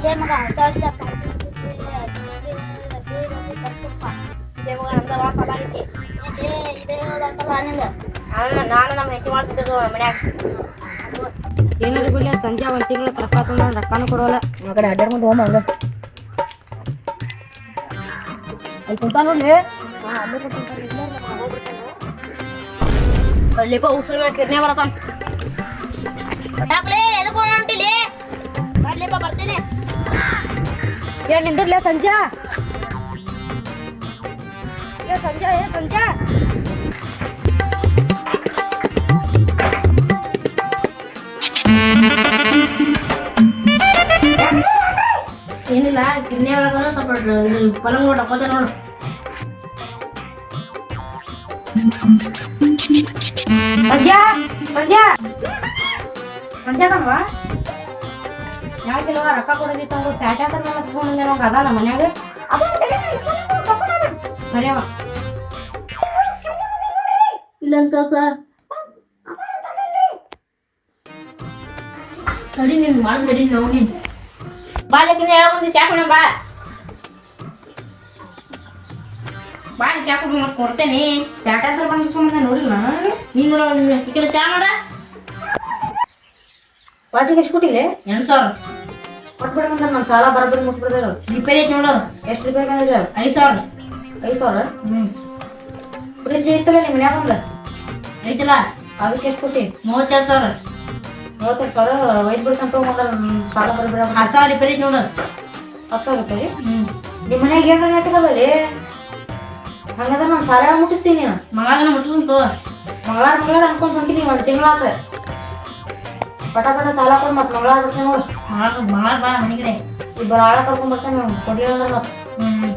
ಇಲ್ಲೇ ಮಗ ಹೊಸ ನಿಂದ ನಾನು ನಮ್ಮ ಹೆಂಡತಿ ಮಾಡ್ತಿದ್ರು ಮನ್ಯಾಗ ಏನಾದ್ರು ಸಂಜೆ ಒಂದ್ ತಿಂಗಳ ರೊಕ್ಕ ರೊಕ್ಕನೂ ಕೊಡೋಲ್ಲ ಆ ಕಡೆ ಅಡ್ಡಾಡ್ ಮುಂದೆ ಹೋಮ ಹಂಗ ಅಲ್ಲಿ ಕುಂತ ನೋಡ್ಲಿ ಅಲ್ಲಿಪ್ಪ ಉಸಿರು ಕಿರ್ನೆ ಯಾಕ್ಲೇ ಏನ್ ನಿಂದಿರ್ಲೆ ಸಂಜೆ ಏ ಸಂಜೆ ಏ ಸಂಜೆ ಏನಿಲ್ಲ ಕಿರ್ನೆ ಒಳಗ ಸ್ವಲ್ಪ ಪಲಂಗ್ ನೋಡು. ಅಪ್ಪತ್ತೆ ನೋಡು ಸಂಜೆ ಸಂಜೆ ಯಾಕಿಲ್ವ ರೊಕ್ಕ ಕೊಡೋದಿತ್ತು ಅವ್ರು ಪ್ಯಾಟೆ ನನ್ನ ಹಚ್ಕೊಂಡ್ ನಮ್ಗೆ ಅದ ನಮ್ಮ ಮನ್ಯಾಗ ಬರೆಯವ ಇಲ್ಲಂತ ಸರ್ ತಡಿ ನೀನು ಮಾಡಿ ನಡಿ ನಾವು ನೀನ್. ಒಂದು ಚಾ ಬಾ. ಬಾ ಚಾ ಕೊಡು ಮತ್ತೆ ಕೊಡ್ತೇನೆ. ಪ್ಯಾಟೆ ಅಂತ ಬಂದು ಸುಮ್ಮನೆ ನೋಡಿಲ್ಲ. ನೀನು ಚಾ ಮಾಡ. ವಾಚಿಗೆ ಎಷ್ಟು ಕೊಟ್ಟಿಲ್ಲ ಎಂಟು ಸಾವಿರ. ಕೊಟ್ಬಿಡ ನನ್ನ ಸಾಲ ಬರೋಬ್ಬರಿ ಮುಟ್ಬಿಡ್ದೇಳು ರಿಪೇರಿ ಐತಿ ನೋಡು. ಎಷ್ಟು ರಿಪೇರಿ ಬಂದಿಲ್ಲ ಐದು ಸಾವಿರ. ಐದು ಸಾವಿರ? ಹ್ಞೂ ಫ್ರಿಜ್ ಇತ್ತಲ್ಲ ನಿಮ್ಮ ಮನ್ಯಾಗ ಒಂದು? ಐತಿಲ್ಲ. ಅದಕ್ಕೆ ಎಷ್ಟು ಕೊಟ್ಟಿ? ಮೂವತ್ತೆರಡು ಸಾವಿರ. ಮೂವತ್ತೆರಡು ಸಾವಿರ? ಒಯ್ದು ಬಿಡ್ತಂತ ಹೋಗಂದ್ರ ಸಾಲ ಬರಬೇಡ ಹತ್ತು ಸಾವಿರ ರಿಪೇರಿ ಐತಿ ನೋಡು. ಹತ್ತು ಸಾವಿರ ರೂಪಾಯಿ? ಹ್ಞೂ ನಿಮ್ಮ ಮನ್ಯಾಗ ಏನ್ರ ರೀ ಹಂಗಂದ್ರೆ ನಾನು ಸಾಲ ಮುಟ್ಟಿಸ್ತೀನಿ. ಮಗಳನ್ನ ಮುಟ್ಟಿಸ್ತು ಮಂಗಳಾರ ಮಂಗಳಾರ ಅನ್ಕೊಂಡು ಹೊಂಟಿನಿ ಒಂದು ತಿಂಗಳಾತ. ಪಟ ಪಟ ಸಾಲ ಕೊಡು ಮತ್ತೆ ಮಂಗಳಾರ ಬರ್ತೀನಿ ನೋಡು. ಮಗಳ ಮಗಳ ಬಾ ಮನೆ ಕಡೆ. ಇಬ್ಬರು ಆಳ ಕರ್ಕೊಂಡ್ ಬರ್ತೇನೆ ಕೊಡ್ಲಿಲ್ಲ ಅಂದ್ರೆ ಮತ್ತೆ ಹ್ಞೂ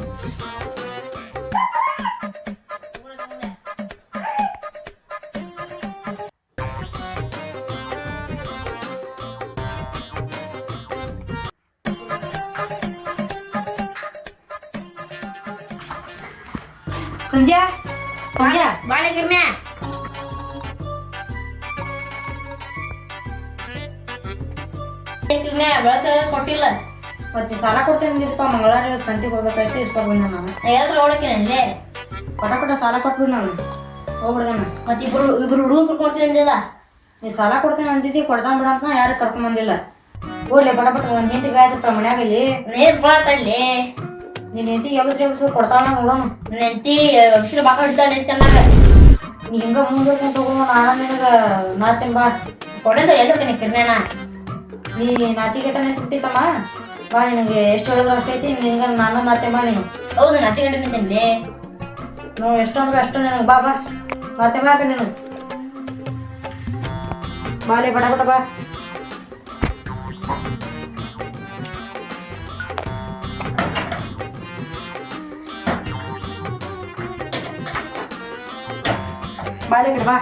ಸಂಜೆ ಸಂಜೆ ಬಾಳೆ ಕಿರ್ನೆ ಕೊಟ್ಟಿಲ್ಲ. ಮತ್ತೆ ಸಾಲ ಕೊಡ್ತೇನೆ ಅಂದಿದ್ದಪ್ಪ ಮಂಗಳಾರ ಸಂತಿಗೆ ಹೋಗ್ಬೇಕಾಯ್ತು, ಇಸ್ಕೊಂಡ್ ಬಂದೆ ನಾನು. ಎಲ್ಲರೂ ಓಡಕಿನ ಪಟ ಪಟ ಸಾಲ ಕೊಟ್ಬಿಡು ನಾನು. ಹೋಗ್ಬಿಡ್ದೆ ನಾನು. ಮತ್ತೆ ಇಬ್ರು ಇಬ್ರು ಹುಡುಗರು ಕೊಡ್ತೀನಿ ಅಂದಿಲ್ಲ. ನೀ ಸಾಲ ಕೊಡ್ತೇನೆ ಅಂದಿದ್ದಿ, ಕೊಡ್ದಾನ್ ಬಿಡ ಅಂತ ಯಾರು ಕರ್ಕೊಂಡ್ ಬಂದಿಲ್ಲ. ಓಡ್ಲೆ ಪಟ ಪಟ ಒಂದು ಹೆಂಡತಿ ಗಾಯತ್ರ ಮನ್ಯಾಗ ಇಲ್ಲಿ. ನೀರ್ ಬರತ್ತಲ್ಲಿ ನಿನ್ನ ಹೆಂಡತಿ ಎಬ್ಸ್ ಎಬ್ಸ್ ಕೊಡ್ತಾಳ ನೋಡೋಣ ನೆಂತಿ ಅಕ್ಷರ ಬಾಕ ಹಿಡ್ತಾಳೆ ಇದ್ದಾಳೆ ಅನ್ನಕ ನೀ ಹಿಂಗ ಮುಂದೆ ತಗೊಂಡು ನಾನು ನಿನಗ ನಾತೇನ್ ಬಾ ಕೊಡಿದ್ರೆ ಎಲ್ಲ ಕಿರ್ನೆನ ನೀ ನಾಚಿಕೆಟ ನಿಂತ್ಬಿಟ್ಟಿತ್ತಮ್ಮ ಬಾ ನಿನಗೆ ಎಷ್ಟು ಹೇಳಿದ್ರು ಅಷ್ಟೈತಿ ನಿನ್ಗೆ ನಾನು ನಾತೆ ಮಾಡಿ ನೀನು. ಹೌದು ನಾಚಿಕೆಟನೆ ತಿನ್ಲಿ ನೋವು ಎಷ್ಟು ಅಂದ್ರೆ ಅಷ್ಟು ನಿನಗೆ. ಬಾ ಬಾ. ಮತ್ತೆ ಬಾಕ ನೀನು. ಬಾಲೆ ಬಡ ಬಡ ಬಾ. ಬಾಲೆ ಬಿಡ ಬಾ.